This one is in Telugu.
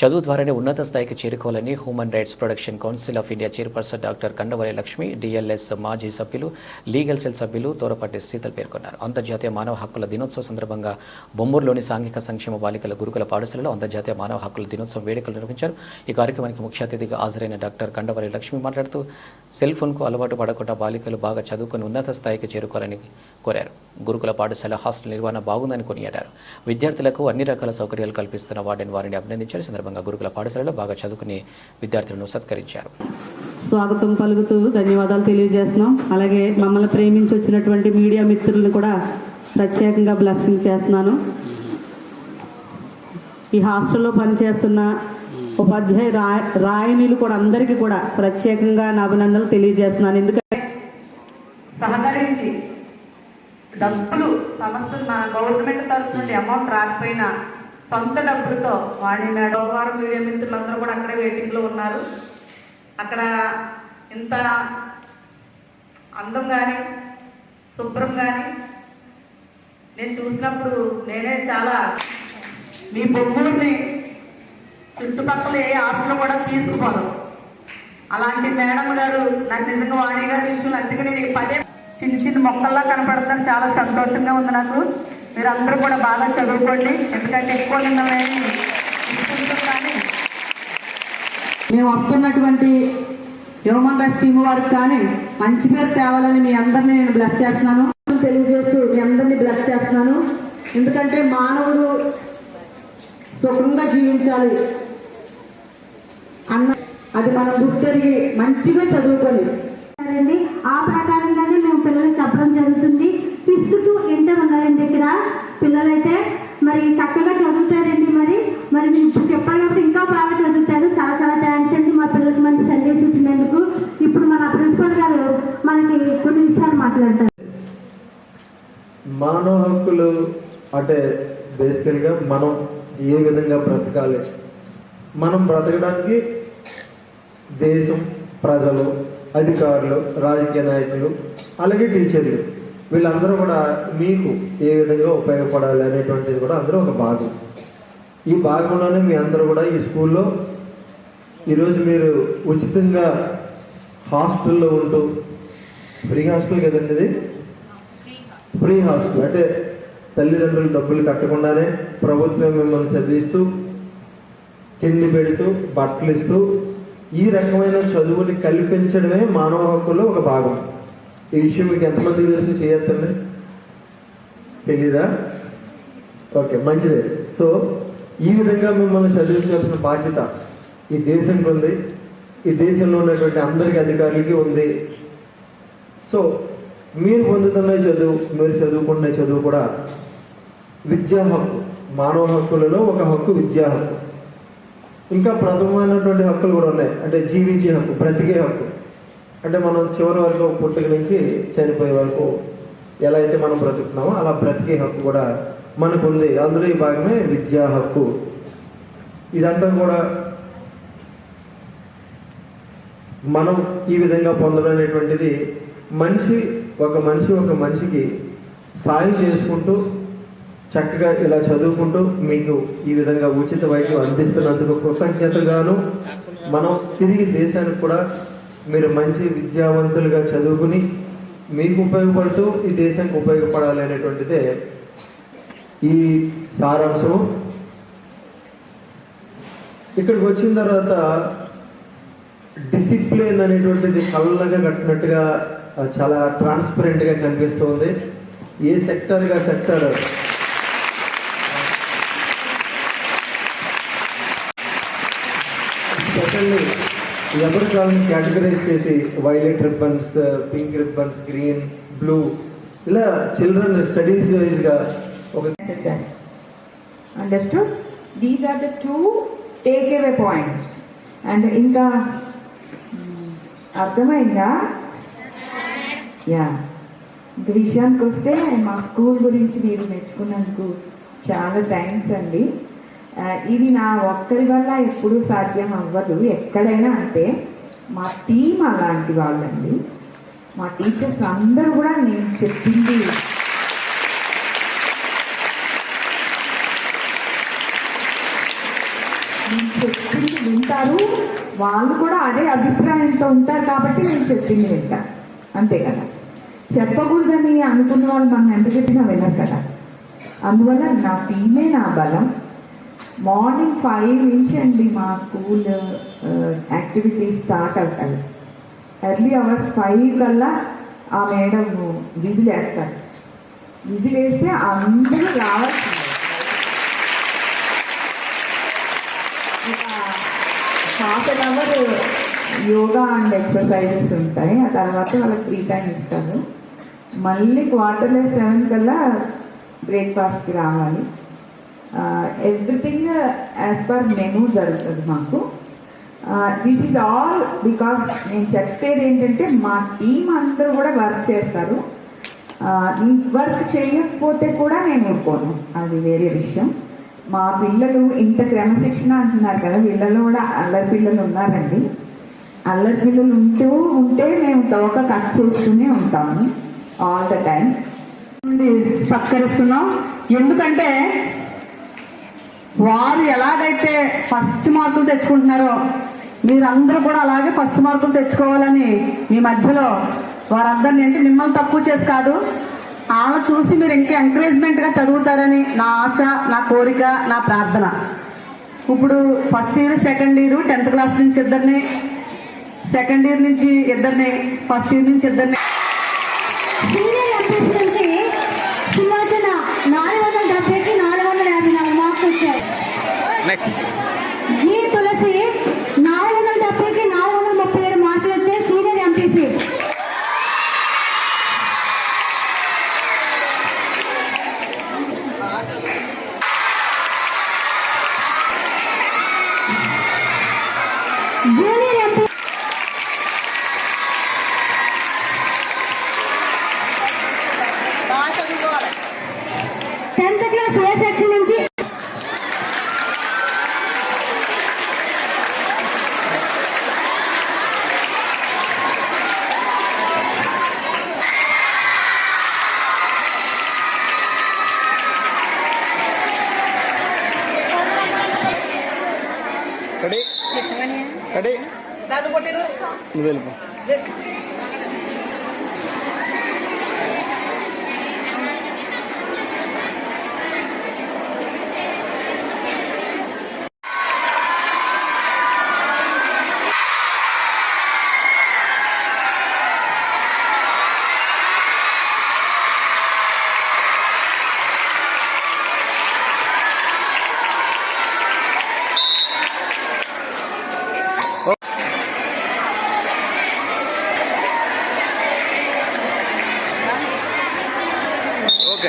చదువు ద్వారానే ఉన్నత స్థాయికి చేరుకోవాలని human rights production council of India chairperson doctor Kandavalli Lakshmi DLS మాజీ సభ్యులు లీగల్ సెల్ సభ్యులు తోరపాటి శీతల్ పేర్కొన్నారు. అంతర్జాతీయ మానవ హక్కుల దినోత్సవం సందర్భంగా బొమ్మూరులోని సాంఘిక సంక్షేమ బాలికల గురుకుల పాఠశాలలో అంతర్జాతీయ మానవ హక్కుల దినోత్సవం వేడుకలు నిర్వహించారు. ఈ కార్యక్రమానికి ముఖ్య అతిథిగా హాజరైన డాక్టర్ కండవల్లి లక్ష్మి మాట్లాడుతూ సెల్ ఫోన్కు అలవాటు పడకుండా బాలికలు బాగా చదువుకుని ఉన్నత స్థాయికి చేరుకోవాలని కోరారు. గురుకుల పాఠశాల హాస్టల్ నిర్వహణ బాగుందని కొనియాడారు. విద్యార్థులకు అన్ని రకాల సౌకర్యాలు కల్పిస్తున్న వార్డెన్ వారిని అభినందించారు. సందర్భంగా గురుకుల పాఠశాలలో బాగా చదువుకునే విద్యార్థులను సత్కరించారు. స్వాగతం పలుకుతూ ధన్యవాదాలు తెలియజేస్తున్నాం. అలాగే మమ్మల్ని ప్రేమించి వచ్చినటువంటి మీడియా మిత్రులను కూడా ప్రత్యేకంగా బ్లెస్సింగ్ చేస్తున్నాను. ఈ హాస్టల్లో పనిచేస్తున్న ఉపాధ్యాయ రాయ రాయనీలు కూడా అందరికీ కూడా ప్రత్యేకంగా నా అభినందనలు తెలియజేస్తున్నాను. ఎందుకంటే డబ్బులు సంస్థ నా గవర్నమెంట్ తరఫు నుండి అమౌంట్ రాకపోయినా సొంత డబ్బులతో వాణి మేడం వారు మీడియా మిత్రులందరూ కూడా అక్కడే వెయిటింగ్లో ఉన్నారు. అక్కడ ఇంత అందం కానీ శుభ్రం కానీ నేను చూసినప్పుడు నేనే చాలా మీ బొమ్మల్ని చుట్టుపక్కల ఏ హాస్టల్ కూడా తీసుకుపోను అలాంటి మేడం గారు నాకు నిజంగా వాణి గారి విషయంలో అందుకే నేను పదే చిన్న చిన్న మొక్కల్లా కనపడతాను చాలా సంతోషంగా ఉంది నాకు. మీరు అందరూ కూడా బాగా చదువుకోండి. ఎందుకంటే ఎక్కువ మిమ్మల్ని మేము వస్తున్నటువంటి హ్యూమన్ రైట్స్ టీమ్ వారికి కానీ మంచి పేరు తేవాలని మీ అందరినీ నేను బ్లెస్ చేస్తున్నాను. తెలియజేస్తూ మీ అందరినీ బ్లెస్ చేస్తున్నాను. ఎందుకంటే మానవుడు సుఖంగా జీవించాలి అన్న అది మనం గుర్తెరిగి మంచిగా చదువుకొని కదా? పిల్లలైతే మరి చక్కగా చదువుతారండి మరి. మరి మీరు ఇప్పుడు చెప్పాలి కాబట్టి ఇంకా బాగా చదువుతారు. చాలా చాలా థ్యాంక్స్ అండి మా పిల్లలకి మంచి సందేశం ఇచ్చినందుకు. ఇప్పుడు మన ప్రిన్సిపల్ గారు మనకి కొన్ని విషయాలు మాట్లాడతారు. మానవ హక్కులు అంటే బేసికల్గా మనం ఏ విధంగా బ్రతకాలి? మనం బ్రతకడానికి దేశం ప్రజలు అధికారులు రాజకీయ నాయకులు అలాగే టీచర్లు వీళ్ళందరూ కూడా మీకు ఏ విధంగా ఉపయోగపడాలి అనేటువంటిది కూడా అందరూ ఒక భాగం. ఈ భాగంలోనే మీ అందరూ కూడా ఈ స్కూల్లో ఈరోజు మీరు ఉచితంగా హాస్టల్లో ఉంటూ ఫ్రీ హాస్టల్ కదండి ఇది? Free hostel. అంటే తల్లిదండ్రులు డబ్బులు కట్టకుండానే ప్రభుత్వం మిమ్మల్ని చదివిస్తూ తిండి పెడుతూ బట్టలు ఇస్తూ ఈ రకమైన చదువుని కల్పించడమే మానవ హక్కుల్లో ఒక భాగం. ఈ విషయం మీకు ఎంతమంది తెలిసి చేయొచ్చండి తెలీదా? ఓకే మంచిదే. సో ఈ విధంగా మిమ్మల్ని చదివించాల్సిన బాధ్యత ఈ దేశంకి ఉంది. ఈ దేశంలో ఉన్నటువంటి అందరికీ అధికారులకి ఉంది. సో మీరు పొందుతున్న చదువు మీరు చదువుకున్న చదువు కూడా విద్యా హక్కు మానవ హక్కులలో ఒక హక్కు విద్యా హక్కు. ఇంకా ప్రథమమైనటువంటి హక్కులు కూడా ఉన్నాయి. అంటే జీవించే హక్కు బ్రతికే హక్కు. అంటే మనం చివరి వరకు పుట్టుక నుంచి చనిపోయే వరకు ఎలా అయితే మనం బ్రతుకుతున్నామో అలా బ్రతికే హక్కు కూడా మనకు ఉంది అందులో ఈ భాగమే విద్యా హక్కు. ఇదంతా కూడా మనం ఈ విధంగా పొందడం అనేటువంటిది మనిషి ఒక మనిషి ఒక మనిషికి సాయం చేసుకుంటూ చక్కగా ఇలా చదువుకుంటూ మీకు ఈ విధంగా ఉచిత వైద్యం అందిస్తున్నందుకు కృతజ్ఞతగాను. మనం తిరిగి దేశానికి కూడా మీరు మంచి విద్యావంతులుగా చదువుకుని మీకు ఉపయోగపడుతూ ఈ దేశానికి ఉపయోగపడాలి అనేటువంటిదే ఈ సారాంశం ఇక్కడికి వచ్చిన తర్వాత డిసిప్లిన్ అనేటువంటిది కళ్ళగా కట్టినట్టుగా చాలా ట్రాన్స్పరెంట్గా కనిపిస్తుంది. ఏ సెక్టర్గా సెక్టర్? సెకండ్ ఎవరి వాళ్ళని కేటగరైజ్ చేసి violet ribbons pink ribbons green blue ఇలా చిల్డ్రన్ స్టడీస్ వైజ్గా ఒక understood these are the two takeaway points and ఇంకా అర్థమైందా? యా ఇంక విషయానికి వస్తే మా స్కూల్ గురించి మీరు నేర్చుకున్నందుకు చాలా థ్యాంక్స్ అండి. ఇది నా ఒక్కరి వల్ల ఎప్పుడూ సాధ్యం అవ్వదు. ఎక్కడైనా అంటే మా టీం అలాంటి వాళ్ళండి. మా టీచర్స్ అందరూ కూడా నేను చెప్పింది నేను చెప్పింది వింటారు. వాళ్ళు కూడా అదే అభిప్రాయంతో ఉంటారు కాబట్టి నేను చెప్పింది వింటారు అంతే కదా. చెప్పకూడదని అనుకున్న వాళ్ళు మనం ఎంత చెప్పినా వినరు కదా. అందువల్ల నా టీమే నా బలం. మార్నింగ్ ఫైవ్ నుంచి అండి మా స్కూల్ యాక్టివిటీస్ స్టార్ట్ అవుతాయి. ఎర్లీ అవర్స్ ఫైవ్ కల్లా ఆ మేడం విజిల్ వేస్తారు. విజిల్ వేస్తే అందరూ రావాల్సిందే half an hour yoga and exercises ఉంటాయి. ఆ తర్వాత వాళ్ళకి ఫ్రీ టైం ఇస్తారు. మళ్ళీ క్వార్టర్లీ సెవెన్ కల్లా బ్రేక్ఫాస్ట్కి రావాలి. ఎవ్రీథింగ్ యాజ్ పర్ మెను జరుగుతుంది మాకు. దిస్ ఈజ్ ఆల్ బికాస్ నేను చెప్పేది ఏంటంటే మా టీం అందరూ కూడా వర్క్ చేస్తారు. వర్క్ చేయకపోతే కూడా నేను ఊరుకోను. అది వేరే విషయం. మా పిల్లలు ఇంత క్రమశిక్షణ అంటున్నారు కదా వీళ్ళలో కూడా అల్లరి పిల్లలు ఉన్నారండి. అల్లరి పిల్లలు ఉంటూ ఉంటే మేము తోక కట్ చేస్తూనే ఉంటాము ఆల్ ద టైం నుండి సత్కరిస్తున్నాం. ఎందుకంటే వారు ఎలాగైతే ఫస్ట్ మార్కులు తెచ్చుకుంటున్నారో మీరందరూ కూడా అలాగే ఫస్ట్ మార్కులు తెచ్చుకోవాలని మీ మధ్యలో వారందరిని ఏంటి మిమ్మల్ని తక్కువ చేసి కాదు ఆమె చూసి మీరు ఇంకా ఎంకరేజ్మెంట్గా చదువుతారని నా ఆశ నా కోరిక నా ప్రార్థన. ఇప్పుడు first year second year tenth class నుంచి ఇద్దరిని సెకండ్ ఇయర్ నుంచి ఇద్దరిని ఫస్ట్ ఇయర్ నుంచి ఇద్దరిని నెక్స్ట్ జీ తులసి నాలుగు వందల డెబ్బైకి నాలుగు వందల ముప్పై ఏడు మార్కులు వచ్చాయి senior MPC junior MP tenth ready? నువ్వు వెళ్ళిపో.